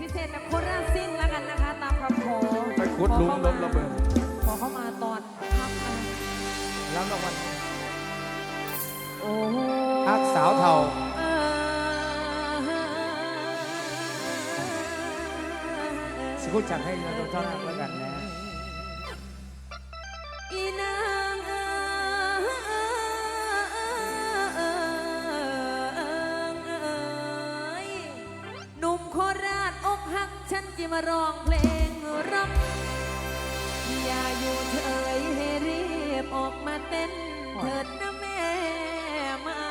พิเศษกับโคราชซิ่งแล้วกันนะคะ ตามคำขอไปขุดลุมล้มระเบิดขอเข้ามาตอนพักนะแล้วรางวัลโอ้ฮักสาวเทาเสิคุณจัดให้เงินตรงเท่านั้นแล้วกันนะ ร้องเพลงรักอย่าอยู่เฉยให้รีบออกมาเต้นเถิดนะแม่มา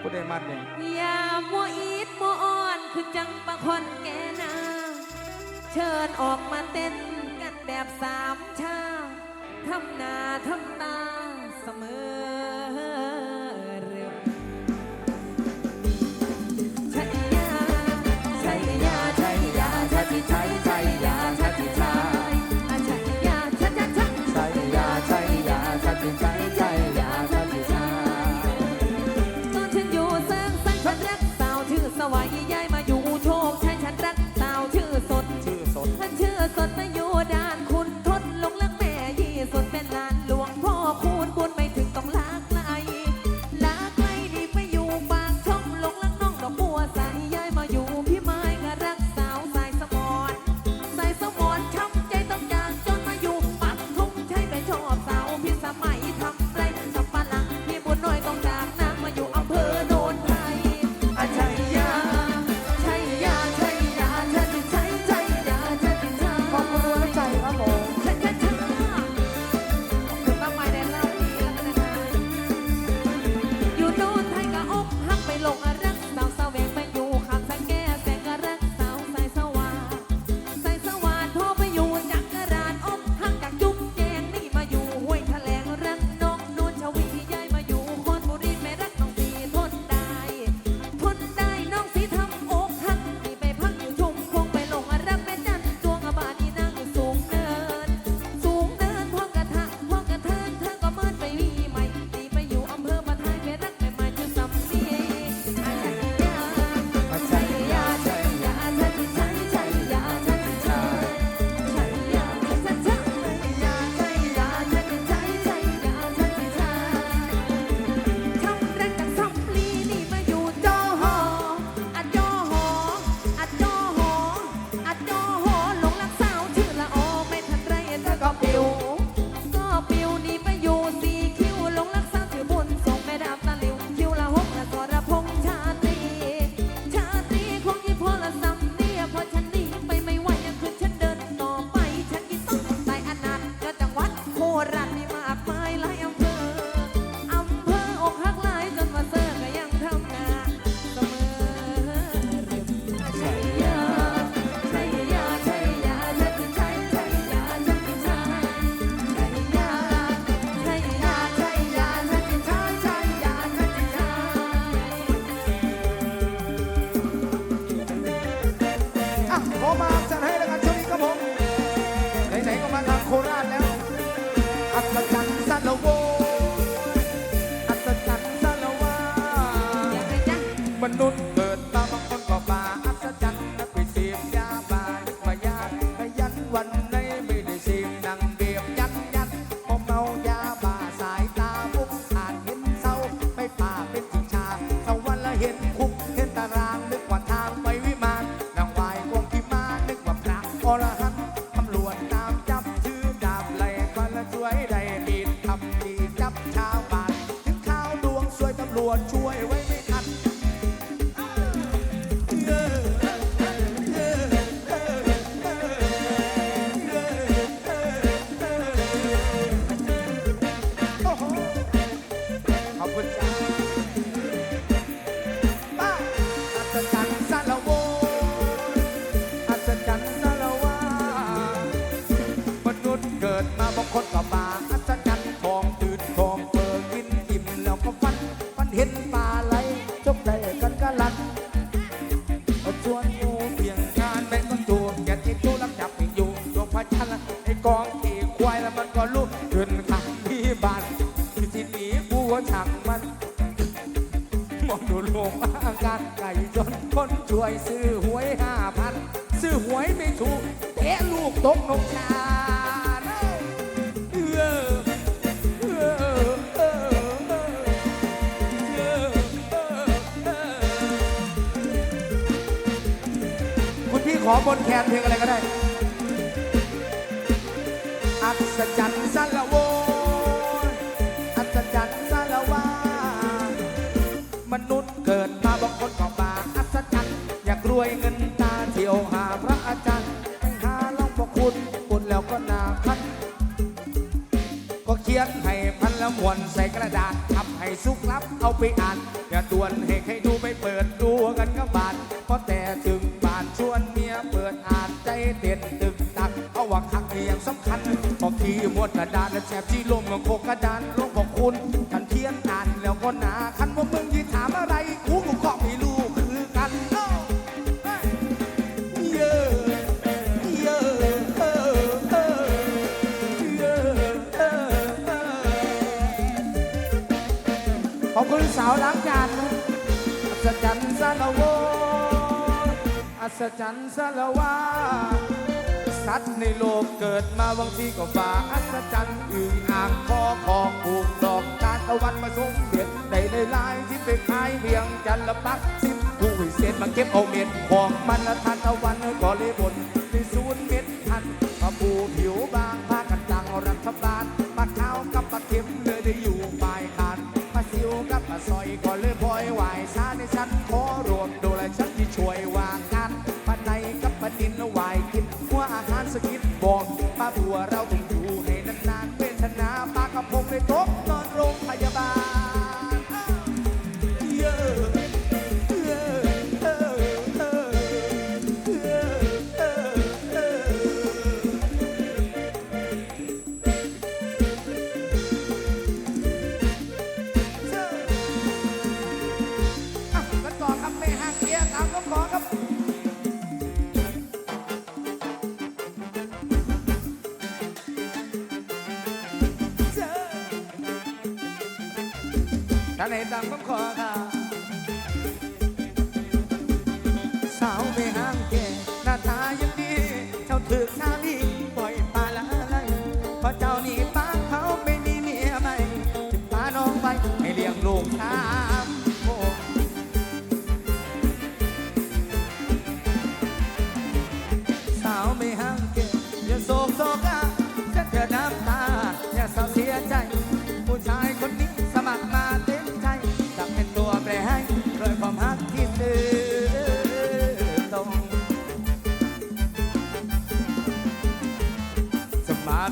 พูดได้มัดเยอย่ามัวอีดมัวอ่อนคือจังปะคนแกนาเชิญออกมาเต้นกันแบบสามชาทำหน้าทำตาเสมอ มนุษย์เกิดมาบางคนก็ป่าอัศจรรย์นักวิเศษยาบายมายาขยันวันในไม่ได้เสียงนังเบียบยันยันพอเมายาบ้าสายตาบุกอ่านเห็นเศร้าไม่ป่าเป็นจิงชาเท่วันละเห็นคุกเห็นตารางนึกว่าทางไปวิมานนางวายควงพิมานึกว่าพระอรหัน ก็ลุกขึ้นขับที่บ้านที่หนีกูช่างมัน มองดูลงอาการไก่จนคนช่วยซื้อหวยห้าพันซื้อหวยไม่ถูกเตะลูกตกนกชาเออขอบนแคนเพลงอะไรก็ได้ อัศจรรย์สละโวอัศจรรย์สละวามนุษย์เกิดมาบางคนก็มาอัศจรรย์อยากรวยเงินตาเที่ยวหาพระอาจารย์ไปหาหลวงพ่อคุณบุญแล้วก็นาคันก็เขียนให้พันละมวนใส่กระดาษทำให้สุกลับเอาไปอ่านอย่าด่วนให้ใครดูไปเปิดดูกันกับบานเพราะแต่ถึง วดกระดานและแฉบที่ลมกับโคกระดานลงของคุณกันเทียนอ่านแล้วก็หนาคันว่ามึงยี่ถามอะไรกูกูก็ไม่รู้คือกันเอ้าเยอะเยอะเออเออเยอะเออเออขอบคุณสาวล้างจานนะอัศจรรย์สารวอัศจรรย์สารวา สัตว์ในโลกเกิดมาบางทีก็ฝ่าอัศจรรย์อึ่งอ่างคอของปลูกดอกทานตะวันมาส่งเด็ดได้เลยลายที่ไปขายเพียงจันละปักสิบผู้วิเศษมาเก็บเอาเม็ดของมันละทานตะวันก็เลยบนในศูนย์เม็ดพันมาปูผิวบางพากันตังรัฐบาลปลาขาวกับปลาเข็มเลยได้อยู่ฝ่ายขาดปลาซิวกับปลาซอยก็เลยพลอยไหวซาในฉันาก ท่านไหนตามก็ขอค่ะสาวไม่ห่างแก่หน้าตายังดี เจ้าถือชาลีปล่อยปลาละไรเพราะเจ้านี่ป้าเขาไม่มีเมียใหม่จึงพาน้องไปให้เลี้ยงลูกชาย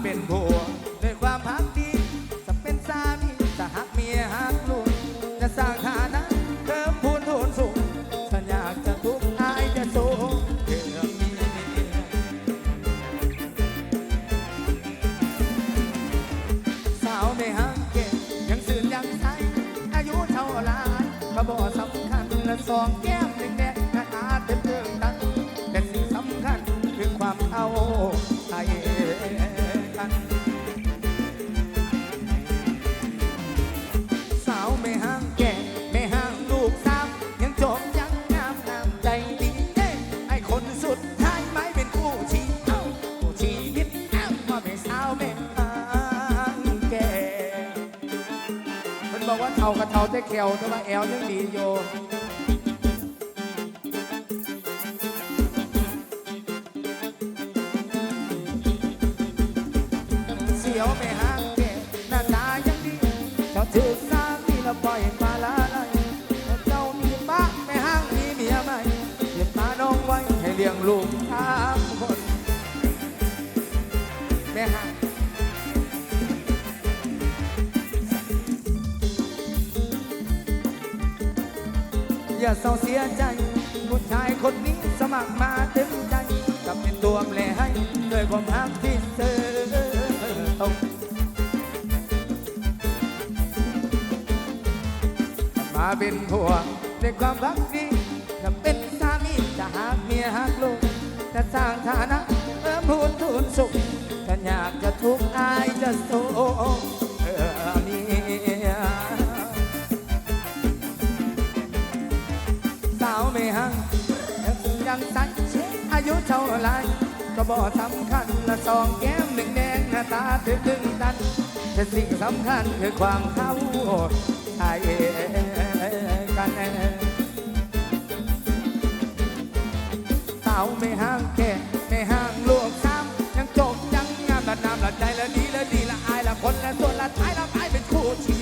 เป็นผัวด้วยความฮักดีจะเป็นสามีจะหักเมียหักลูกจะสร้างฐานะเติมพูนทุนสูงฉันอยากจะทุกข์อายจะสู้เพื่อเมียสาวไม่ห่างเก็บยังสื่นยังใสอายุเท่าไรก็บอกสำคัญและสองแก้มแดงๆหน้าตาเต็มเรื่องตันแต่สิ่งสำคัญคือความเอาใจ มันบอกว่าเทากับเท่าแต่แขวแต่ว่าแอลยังดีอยู่เสียวไม่ห่างแก่หน้าตายังดีเจ้าถือสามีแล้วปล่อยปลาละลายเจ้ามีบ้าไม่ห้างมีเมียใหม่เก็บมาน้องไว้ให้เลี้ยงลูกสามคนแม่ห้าง อย่าเศร้าเสียใจ ผู้ชายคนนี้สมัครมาเต็มใจจะเป็นตัวแปลให้ด้วยความรักที่เธอต้องมาเป็นผัวในความรักดีจะเป็นสามีจะหากเมียหากลูกจะสร้างฐานะเพิ่มพูนทุนสุขฉันอยากจะทุกข์อายจะสู้ ยุเท่าไรก็บ่สำคัญละสองแก้มหนึ่งแดงหน้าตาถึงถึงตันแต่สิ่งสำคัญคือความเข้าใจกันสาวไม่ห่างแก่ไม่ห่างลูกซ้ำยังจบยังงามละนามละใจละดีละดีละอายละคนละส่วนละท้ายละไายเป็นคู่ชี